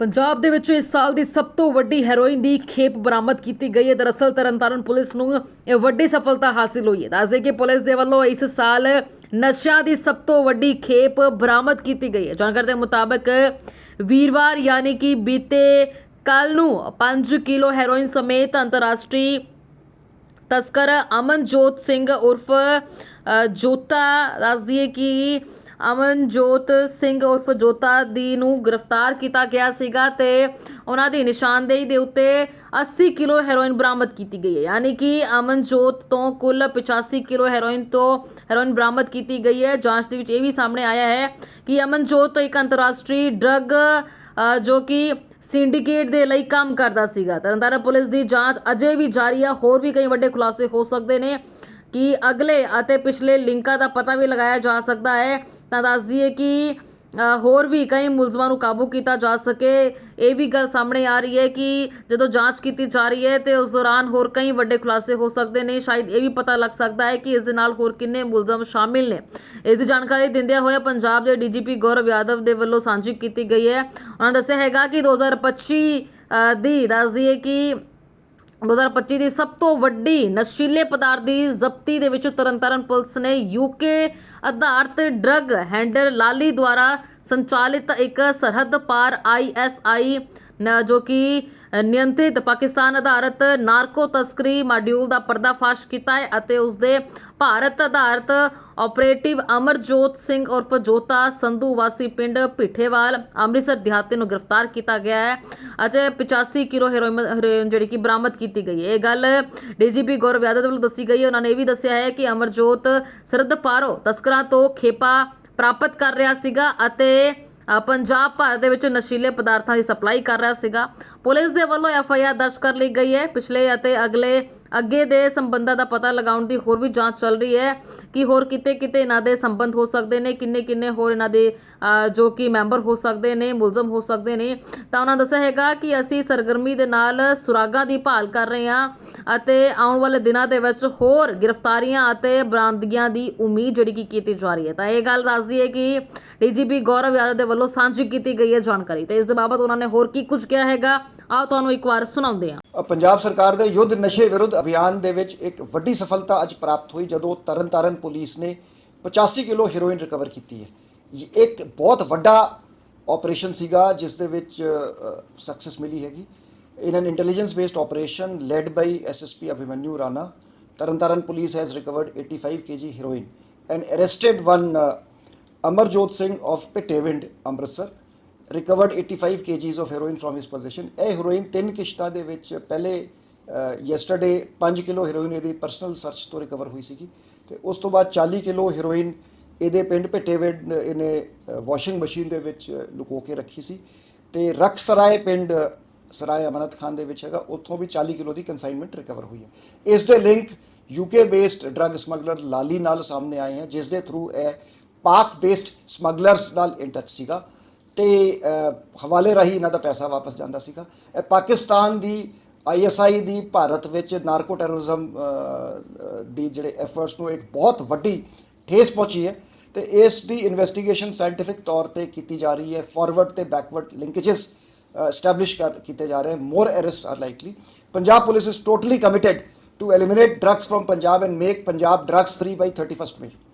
ਪੰਜਾਬ ਦੇ ਵਿੱਚ ਇਸ ਸਾਲ ਦੀ ਸਭ ਤੋਂ ਵੱਡੀ ਹੈਰੋਇਨ ਦੀ ਖੇਪ ਬਰਾਮਦ ਕੀਤੀ ਗਈ ਹੈ। ਦਰਅਸਲ ਤਰਨਤਾਰਨ ਪੁਲਿਸ ਨੂੰ ਇਹ ਵੱਡੀ ਸਫਲਤਾ ਹਾਸਿਲ ਹੋਈ ਹੈ। ਦੱਸਦੇ ਕਿ ਪੁਲਿਸ ਦੇ ਵੱਲੋਂ ਇਸ ਸਾਲ ਨਸ਼ਿਆਂ ਦੀ ਸਭ ਤੋਂ ਵੱਡੀ ਖੇਪ ਬਰਾਮਦ ਕੀਤੀ ਗਈ ਹੈ। ਜਾਣਕਾਰੀ ਦੇ ਮੁਤਾਬਕ ਵੀਰਵਾਰ ਯਾਨੀ ਕਿ ਬੀਤੇ ਕੱਲ ਨੂੰ 5 ਕਿਲੋ ਹੈਰੋਇਨ ਸਮੇਤ ਅੰਤਰਰਾਸ਼ਟਰੀ ਤਸਕਰ ਅਮਨਜੋਤ ਸਿੰਘ ਉਰਫ ਜੋਤਾ ਦੱਸਦੀ ਹੈ ਕਿ ਅਮਨਜੋਤ ਸਿੰਘ ਉਰਫ ਜੋਤਾ ਦੀ ਨੂੰ ਗ੍ਰਿਫਤਾਰ ਕੀਤਾ ਗਿਆ ਸੀਗਾ ਤੇ ਉਹਨਾਂ ਦੀ ਨਿਸ਼ਾਨਦੇਹੀ ਦੇ ਉੱਤੇ 80 ਕਿਲੋ ਹੈਰੋਇਨ ਬਰਾਮਦ ਕੀਤੀ ਗਈ ਹੈ। ਯਾਨੀ ਕਿ ਅਮਨਜੋਤ ਤੋਂ ਕੁੱਲ 85 ਕਿਲੋ ਹੈਰੋਇਨ ਤੋਂ ਹੈਰੋਇਨ ਬਰਾਮਦ ਕੀਤੀ ਗਈ ਹੈ। ਜਾਂਚ ਦੇ ਵਿੱਚ ਇਹ ਵੀ ਸਾਹਮਣੇ ਆਇਆ ਹੈ ਕਿ ਅਮਨਜੋਤ ਇੱਕ ਅੰਤਰਰਾਸ਼ਟਰੀ ਡਰੱਗ ਜੋ ਕਿ ਸਿੰਡੀਕੇਟ ਦੇ ਲਈ ਕੰਮ ਕਰਦਾ ਸੀਗਾ। ਤਰਨਤਾਰਨ ਪੁਲਿਸ ਦੀ ਜਾਂਚ ਅਜੇ ਵੀ ਜਾਰੀ ਆ। ਹੋਰ ਵੀ ਕਈ ਵੱਡੇ ਖੁਲਾਸੇ ਹੋ ਸਕਦੇ ਨੇ। ਕਿ ਅਗਲੇ ਅਤੇ ਪਿਛਲੇ ਲਿੰਕਾਂ ਦਾ ਪਤਾ ਵੀ ਲਗਾਇਆ ਜਾ ਸਕਦਾ ਹੈ। ਤਾਂ ਦੱਸ ਦਈਏ ਕਿ ਹੋਰ ਵੀ ਕਈ ਮੁਲਜ਼ਮਾਂ ਨੂੰ ਕਾਬੂ ਕੀਤਾ ਜਾ ਸਕੇ। ਇਹ ਵੀ ਗੱਲ ਸਾਹਮਣੇ ਆ ਰਹੀ ਹੈ ਕਿ ਜਦੋਂ ਜਾਂਚ ਕੀਤੀ ਜਾ ਰਹੀ ਹੈ ਤੇ ਉਸ ਦੌਰਾਨ ਹੋਰ ਕਈ ਵੱਡੇ ਖੁਲਾਸੇ ਹੋ ਸਕਦੇ ਨੇ। ਸ਼ਾਇਦ ਇਹ ਵੀ ਪਤਾ ਲੱਗ ਸਕਦਾ ਹੈ ਕਿ ਇਸ ਦੇ ਨਾਲ ਹੋਰ ਕਿੰਨੇ ਮੁਲਜ਼ਮ ਸ਼ਾਮਿਲ ਨੇ। ਇਸ ਦੀ ਜਾਣਕਾਰੀ ਦਿੰਦਿਆਂ ਹੋਇਆ ਪੰਜਾਬ ਦੇ ਡੀਜੀਪੀ ਗੌਰਵ ਯਾਦਵ ਦੇ ਵੱਲੋਂ ਸਾਂਝੀ ਕੀਤੀ ਗਈ ਹੈ। ਉਹਨਾਂ ਦੱਸਿਆ ਹੈਗਾ ਕਿ 2025 ਅ, ਦੀ ਦੱਸ ਦਈਏ ਕਿ 2025 ਦੀ ਸਭ ਤੋਂ ਵੱਡੀ ਨਸ਼ੀਲੇ ਪਦਾਰਥ ਦੀ ਜ਼ਬਤੀ ਦੇ ਵਿੱਚ ਤਰਨਤਾਰਨ ਪੁਲਿਸ ਨੇ ਯੂਕੇ ਆਧਾਰਿਤ ਡਰੱਗ ਹੈਂਡਰ ਲਾਲੀ ਦੁਆਰਾ ਸੰਚਾਲਿਤ ਇੱਕ ਸਰਹੱਦ ਪਾਰ ਆਈਐਸਆਈ ਜੋ ਕਿ ਨਿਯੰਤਰਿਤ ਪਾਕਿਸਤਾਨ ਆਧਾਰਿਤ ਨਾਰਕੋ ਤਸਕਰੀ ਮਾਡਿਊਲ ਦਾ ਪਰਦਾਫਾਸ਼ ਕੀਤਾ ਹੈ ਅਤੇ ਉਸ ਦੇ ਭਾਰਤ ਆਧਾਰਿਤ ਆਪਰੇਟਿਵ ਅਮਰਜੋਤ ਸਿੰਘ ਉਰਫ ਜੋਤਾ ਸੰਧੂ ਵਾਸੀ ਪਿੰਡ ਭਿੱਠੇਵਾਲ, ਅੰਮ੍ਰਿਤਸਰ ਦਿਹਾਤੀ ਨੂੰ ਗ੍ਰਿਫਤਾਰ ਕੀਤਾ ਗਿਆ ਹੈ। ਅਤੇ 85 ਕਿਲੋ ਹੈਰੋਇਨ ਹੈਰੋਇਨ ਜਿਹੜੀ ਕਿ ਬਰਾਮਦ ਕੀਤੀ ਗਈ ਹੈ। ਇਹ ਗੱਲ ਡੀਜੀਪੀ ਗੌਰਵ ਯਾਦਵ ਵੱਲੋਂ ਦੱਸੀ ਗਈ ਹੈ। ਉਹਨਾਂ ਨੇ ਇਹ ਵੀ ਦੱਸਿਆ ਹੈ ਕਿ ਅਮਰਜੋਤ ਸਰਦ ਪਾਰੋ ਤਸਕਰਾਂ ਤੋਂ ਖੇਪਾ ਪ੍ਰਾਪਤ ਕਰ ਰਿਹਾ ਸੀਗਾ ਅਤੇ ਪੰਜਾਬ ਭਰ ਦੇ ਵਿੱਚ ਨਸ਼ੀਲੇ ਪਦਾਰਥਾਂ ਦੀ ਸਪਲਾਈ ਕਰ ਰਿਹਾ ਸੀਗਾ। ਪੁਲਿਸ ਦੇ ਵੱਲੋਂ ਐਫ ਆਈ ਆਰ ਦਰਜ ਕਰ ਲਈ ਗਈ ਹੈ। ਪਿਛਲੇ ਅਤੇ ਅਗਲੇ ਅੱਗੇ ਦੇ ਸੰਬੰਧਾਂ ਦਾ ਪਤਾ ਲਗਾਉਣ ਦੀ ਹੋਰ ਵੀ ਜਾਂਚ ਚੱਲ ਰਹੀ ਹੈ ਕਿ ਹੋਰ ਕਿਤੇ ਕਿਤੇ ਇਹਨਾਂ ਦੇ ਸੰਬੰਧ ਹੋ ਸਕਦੇ ਨੇ ਕਿੰਨੇ ਕਿੰਨੇ ਹੋਰ ਇਹਨਾਂ ਦੇ ਜੋ ਕਿ ਮੈਂਬਰ ਹੋ ਸਕਦੇ ਨੇ, ਮੁਲਜ਼ਮ ਹੋ ਸਕਦੇ ਨੇ। ਤਾਂ ਉਹਨਾਂ ਦੱਸਿਆ ਹੈਗਾ ਕਿ ਅਸੀਂ ਸਰਗਰਮੀ ਦੇ ਨਾਲ ਸੁਰਾਗਾਂ ਦੀ ਭਾਲ ਕਰ ਰਹੇ ਹਾਂ। ਅਤੇ ਆਉਣ ਵਾਲੇ ਦਿਨਾਂ ਦੇ ਵਿੱਚ ਹੋਰ ਗ੍ਰਿਫਤਾਰੀਆਂ ਅਤੇ ਬਰਾਮਦਗੀਆਂ ਦੀ ਉਮੀਦ ਜਿਹੜੀ ਕਿ ਕੀਤੀ ਜਾ ਰਹੀ ਹੈ। ਤਾਂ ਇਹ ਗੱਲ ਦੱਸਦੀ ਹੈ ਕਿ ਡੀਜੀਪੀ ਗੌਰਵ ਯਾਦਵ ਦੇ ਵੱਲੋਂ ਸਾਂਝੀ ਕੀਤੀ ਗਈ ਹੈ ਜਾਣਕਾਰੀ। ਤੇ ਇਸ ਦੇ ਬਾਬਤ ਉਹਨਾਂ ਨੇ ਹੋਰ ਕੀ ਕੁਝ ਕਿਹਾ ਹੈਗਾ? ਆਓ ਤੁਹਾਨੂੰ ਇੱਕ ਵਾਰ ਸੁਣਾਉਂਦੇ ਹਾਂ। ਪੰਜਾਬ ਸਰਕਾਰ ਦੇ ਯੁੱਧ ਨਸ਼ੇ ਵਿਰੁੱਧ ਅਭਿਆਨ ਦੇ ਵਿੱਚ ਇੱਕ ਵੱਡੀ ਸਫਲਤਾ ਅੱਜ ਪ੍ਰਾਪਤ ਹੋਈ ਜਦੋਂ ਤਰਨਤਾਰਨ ਪੁਲਿਸ ਨੇ 85 ਕਿਲੋ ਹੀਰੋਇਨ ਰਿਕਵਰ ਕੀਤੀ ਹੈ। ਇੱਕ ਬਹੁਤ ਵੱਡਾ ਆਪਰੇਸ਼ਨ ਸੀਗਾ, ਜਿਸ ਦੇ ਵਿੱਚ ਸਕਸੈਸ ਮਿਲੀ ਹੈਗੀ। In an intelligence based operation led by SSP Abhimanyu Rana Tarn Taran police has recovered 85 kg heroin and arrested one uh, Amarjot Singh of Pitewind Amritsar recovered 85 kgs of heroin from his possession. ਇਹ heroin ਤਿੰਨ ਕਿਸ਼ਤਾਂ ਦੇ ਵਿੱਚ ਪਹਿਲੇ yesterday 5 kilo heroin ਇਹਦੀ personal search ਤੋਂ recover ਹੋਈ ਸੀਗੀ ਤੇ ਉਸ ਤੋਂ ਬਾਅਦ 40 ਕਿਲੋ ਹੈਰੋਇਨ ਇਹਦੇ ਪਿੰਡ ਭਿੱਟੇਵਿੰਡ ਇਹਨੇ ਵਾਸ਼ਿੰਗ ਮਸ਼ੀਨ ਦੇ ਵਿੱਚ ਲੁਕੋ ਕੇ ਰੱਖੀ ਸੀ ਤੇ ਰਕਸਰਾਏ ਪਿੰਡ ਸਰਾਏ ਅਮਨਤ ਖਾਨ ਦੇ ਵਿੱਚ ਹੈਗਾ, ਉੱਥੋਂ ਵੀ 40 ਕਿਲੋ ਦੀ ਕਨਸਾਈਨਮੈਂਟ ਰਿਕਵਰ ਹੋਈ ਹੈ। ਇਸ ਦੇ link UK based drug smuggler Lali ਨਾਲ ਸਾਹਮਣੇ ਆਏ ਹਨ ਜਿਸ ਦੇ ਥਰੂ ਇਹ ਪਾਕ ਬੇਸਡ ਸਮਗਲਰਸ ਨਾਲ ਇਨ ਟੱਚ ਸੀਗਾ ਤੇ ਹਵਾਲੇ ਰਾਹੀਂ ਇਹਨਾਂ ਦਾ ਪੈਸਾ ਵਾਪਸ ਜਾਂਦਾ ਸੀਗਾ। ਇਹ ਪਾਕਿਸਤਾਨ ਦੀ ਆਈਐਸਆਈ ਦੀ ਭਾਰਤ ਵਿੱਚ ਨਾਰਕੋ ਟੈਰਰਿਜ਼ਮ ਦੀ ਜਿਹੜੇ ਐਫਰਟਸ ਨੂੰ ਇੱਕ ਬਹੁਤ ਵੱਡੀ ਠੇਸ ਪਹੁੰਚੀ ਹੈ ਤੇ ਇਸ ਦੀ ਇਨਵੈਸਟੀਗੇਸ਼ਨ ਸਾਇੰਟਿਫਿਕ ਤੌਰ ਤੇ ਕੀਤੀ ਜਾ ਰਹੀ ਹੈ। ਫਾਰਵਰਡ ਤੇ ਬੈਕਵਰਡ ਲਿੰਕੇजेस ਐਸਟੈਬਲਿਸ਼ ਕਰ ਕੀਤੇ ਜਾ ਰਹੇ ਹਨ more arrest are likely Punjab police is totally committed to eliminate drugs from Punjab and make Punjab drugs free by 31st May.